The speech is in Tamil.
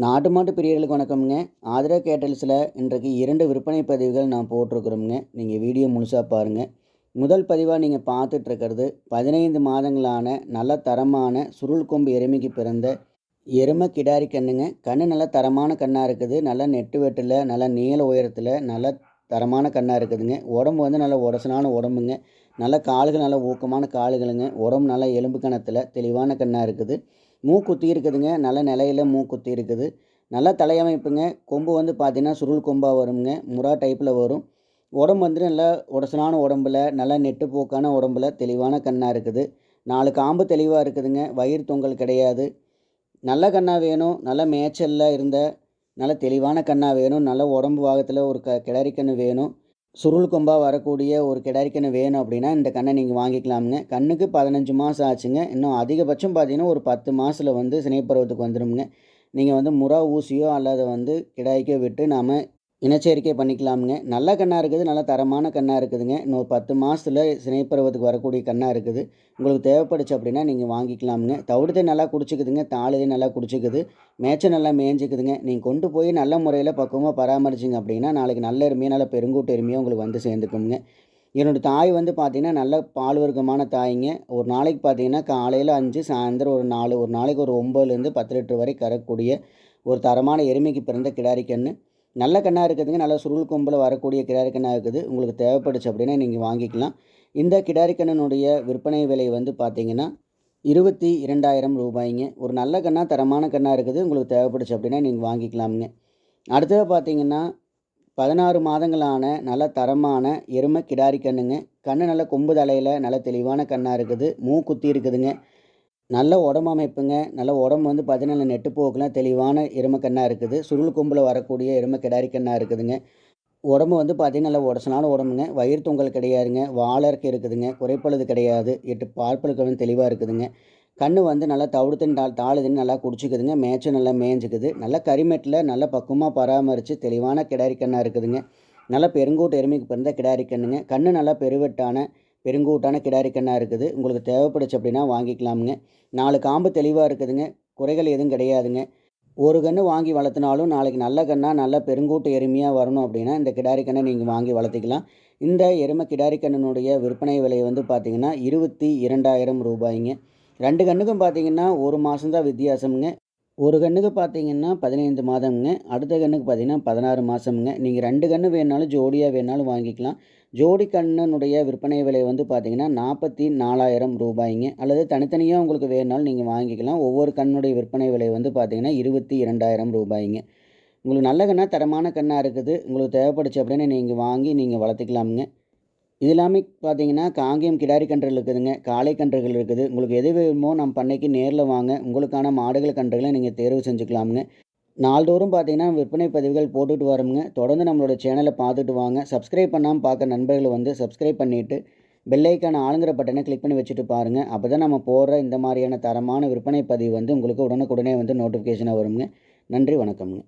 நாட்டு மாட்டு பிரியர்களுக்கு வணக்கம்ங்க. ஆதரா கேட்டல்ஸில் இன்றைக்கு இரண்டு விற்பனை பதிவுகள் நான் போட்டிருக்கிறோம்ங்க. நீங்கள் வீடியோ முழுசாக பாருங்கள் முதல் பதிவாக நீங்கள் பார்த்துட்ருக்கிறது பதினைந்து மாதங்களான நல்ல தரமான சுருள் கொம்பு எருமைக்கு பிறந்த எருமை கிடாரி கண்ணுங்க. கண்ணு நல்ல தரமான கண்ணாக இருக்குது. நல்லா நெட்டு வெட்டில் நல்ல நீள உயரத்தில் நல்ல தரமான கண்ணாக இருக்குதுங்க. உடம்பு வந்து நல்ல உடசனான உடம்புங்க. நல்ல காலுகள் நல்ல ஊக்கமான காலுகளுங்க. உடம்பு நல்லா எலும்பு கணத்தில் தெளிவான கண்ணாக இருக்குது. மூக்குத்தி இருக்குதுங்க. நல்ல நிலையில் மூக்குத்தி இருக்குது. நல்ல தலையமைப்புங்க. கொம்பு வந்து பார்த்தீங்கன்னா சுருள் கொம்பாக வருங்க. முறா டைப்பில் வரும். உடம்பு வந்து நல்லா உடசலான உடம்புல நல்லா நெட்டு போக்கான உடம்புல தெளிவான கண்ணாக இருக்குது. நாலு காம்பு தெளிவாக இருக்குதுங்க. வயிறு தொங்கல் கிடையாது. நல்ல கண்ணாக வேணும். நல்ல மேய்ச்சலில் இருந்த நல்ல தெளிவான கண்ணாக வேணும். நல்ல உடம்பு பாகத்தில் ஒரு க கிளறி கன்று வேணும். சுருள் கொம்பாக வரக்கூடிய ஒரு கிடாரிக்கண்ணு வேணும் அப்படின்னா இந்த கண்ணை நீங்கள் வாங்கிக்கலாமுங்க. கண்ணுக்கு பதினஞ்சு மாதம் ஆச்சுங்க. இன்னும் அதிகபட்சம் பார்த்தீங்கன்னா ஒரு பத்து மாதத்தில் வந்து சினைப்பருவத்துக்கு வந்துடும்ங்க நீங்கள் வந்து முறா ஊசியோ அல்லது வந்து கிடாய்க்கோ விட்டு நாம் இனச்சேர்க்கை பண்ணிக்கலாமுங்க. நல்ல கண்ணாக இருக்குது நல்ல தரமான கண்ணாக இருக்குதுங்க. இன்னொரு பத்து மாதத்தில் சினைப்பருவத்துக்கு வரக்கூடிய கண்ணாக இருக்குது. உங்களுக்கு தேவைப்படுச்சு அப்படின்னா நீங்கள் வாங்கிக்கலாமுங்க. தவிடுதே நல்லா குடிச்சிக்குதுங்க தாளுதையும் நல்லா குடிச்சிக்குது மேய்ச்சல் நல்லா மேய்ஞ்சிக்குதுங்க. நீங்கள் கொண்டு போய் நல்ல முறையில் பக்குவமாக பராமரிச்சிங்க அப்படின்னா நாளைக்கு நல்ல எருமையாக நல்ல பெருங்கூட்டு எருமையாக உங்களுக்கு வந்து சேர்ந்துக்குங்க. என்னோடய தாய் வந்து பார்த்திங்கன்னா நல்ல பால் வர்க்கமான தாய்ங்க. ஒரு நாளைக்கு பார்த்தீங்கன்னா காலையில் அஞ்சு சாயந்தரம் ஒரு நாலு ஒரு நாளைக்கு ஒரு ஒம்பதுலேருந்து பத்து லிட்டர் வரை கறக்கூடிய ஒரு தரமான எருமைக்கு பிறந்த கிடாரி கன்று நல்ல கண்ணாக இருக்குதுங்க நல்ல சுருள் கொம்பில் வரக்கூடிய கிடாரி கண்ணாக இருக்குது. உங்களுக்கு தேவைப்படுச்சு அப்படின்னா நீங்கள் வாங்கிக்கலாம். இந்த கிடாரி கண்ணனுடைய விற்பனை விலை வந்து பார்த்திங்கன்னா இருபத்தி இரண்டாயிரம் ரூபாய்ங்க. ஒரு நல்ல கண்ணாக தரமான கண்ணாக இருக்குது. உங்களுக்கு தேவைப்படுச்சு அப்படின்னா நீங்கள் வாங்கிக்கலாமுங்க. அடுத்தது பார்த்தீங்கன்னா பதினாறு மாதங்களான நல்ல தரமான எருமை கிடாரி கண்ணுங்க. கண்ணு நல்ல கொம்பு தலையில் நல்ல தெளிவான கண்ணாக இருக்குது. மூ குத்தி இருக்குதுங்க. நல்ல உடம்பு அமைப்புங்க. நல்ல உடம்பு வந்து பார்த்தீங்கன்னா நெட்டு போக்கெலாம் தெளிவான எருமக்கண்ணாக இருக்குது. சுருள் கொம்பில் வரக்கூடிய எருமை கிடாரி கண்ணாக இருக்குதுங்க. உடம்பு வந்து பார்த்திங்கன்னா நல்லா உடசனான உடம்புங்க. வயிறு தொங்கல் கிடையாதுங்க. வாழறக்கு இருக்குதுங்க. குறைப்பழுது கிடையாது. எட்டு பார்ப்பழுக்கள் வந்து தெளிவாக இருக்குதுங்க. கண் வந்து நல்லா தவிடுத்துன்னு தாள் தாளுதுன்னு நல்லா குடிச்சிக்குதுங்க. மேய்ச்சும் நல்லா மேய்ஞ்சிக்குது. நல்லா கரிமெட்டில் நல்லா பக்குவமாக பராமரித்து தெளிவான கிடாரி கண்ணாக இருக்குதுங்க. நல்லா பெருங்கூட்டு எருமைக்கு பிறந்த கிடாரி கண்ணுங்க. கண் நல்லா பெருவெட்டான பெருங்கூட்டான கிடாரிக்கண்ணாக இருக்குது. உங்களுக்கு தேவைப்படுச்சு அப்படின்னா வாங்கிக்கலாமுங்க. நாலு காம்பு தெளிவாக இருக்குதுங்க. குறைகள் எதுவும் கிடையாதுங்க. ஒரு கன்று வாங்கி வளர்த்தினாலும் நாளைக்கு நல்ல கண்ணாக நல்ல பெருங்கூட்டு எருமையாக வரணும் அப்படின்னா இந்த கிடாரி கண்ணை நீங்கள் வாங்கி வளர்த்திக்கலாம். இந்த எருமை கிடாரி கண்ணனுடைய விற்பனை விலை வந்து பார்த்திங்கன்னா இருபத்தி இரண்டாயிரம் ரூபாய்ங்க. ரெண்டு கண்ணுக்கும் பார்த்தீங்கன்னா ஒரு மாதம் தான் வித்தியாசமுங்க. ஒரு கண்ணுக்கு பார்த்தீங்கன்னா பதினைந்து மாதம்ங்க. அடுத்த கண்ணுக்கு பார்த்தீங்கன்னா பதினாறு மாதமுங்க நீங்கள் ரெண்டு கன்று வேணாலும் ஜோடியாக வேணாலும் வாங்கிக்கலாம். ஜோடி கண்ணனுடைய விற்பனை விலை வந்து பார்த்திங்கன்னா நாற்பத்தி நாலாயிரம் ரூபாய்ங்க. அல்லது தனித்தனியாக உங்களுக்கு வேணுனாலும் நீங்கள் வாங்கிக்கலாம். ஒவ்வொரு கண்ணுடைய விற்பனை விலை வந்து பார்த்திங்கன்னா இருபத்தி இரண்டாயிரம் ரூபாய்ங்க. உங்களுக்கு நல்ல கண்ணாக தரமான கண்ணாக இருக்குது. உங்களுக்கு தேவைப்படுச்சு அப்படின்னு நீங்கள் வாங்கி நீங்கள் வளர்த்துக்கலாமுங்க. இது எல்லாமே பார்த்தீங்கன்னா காங்கேயம் கிடாரி கன்றுகள் இருக்குதுங்க. காளை கன்றுகள் இருக்குது. உங்களுக்கு எது வேணுமோ நம்ம பண்ணைக்கு நேரில் வாங்க. உங்களுக்கான மாடுகள் கன்றுகளை நீங்கள் தேர்வு செஞ்சுக்கலாமுங்க. நாள்தோறும் பார்த்தீங்கன்னா விற்பனை பதிவுகள் போட்டுட்டு வரோமுங்க. தொடர்ந்து நம்மளோட சேனலை பார்த்துட்டு வாங்க. சப்ஸ்கிரைப் பண்ணாமல் பார்க்க நண்பர்கள் வந்து சப்ஸ்கிரைப் பண்ணிவிட்டு பெல்லைக்கான ஆளுங்கிற பட்டனை கிளிக் பண்ணி வச்சுட்டு பாருங்கள் அப்போ தான் நம்ம போடுற இந்த மாதிரியான தரமான விற்பனை பதிவு வந்து உங்களுக்கு உடனுக்குடனே வந்து நோட்டிஃபிகேஷனாக வருங்க நன்றி வணக்கம்ங்க.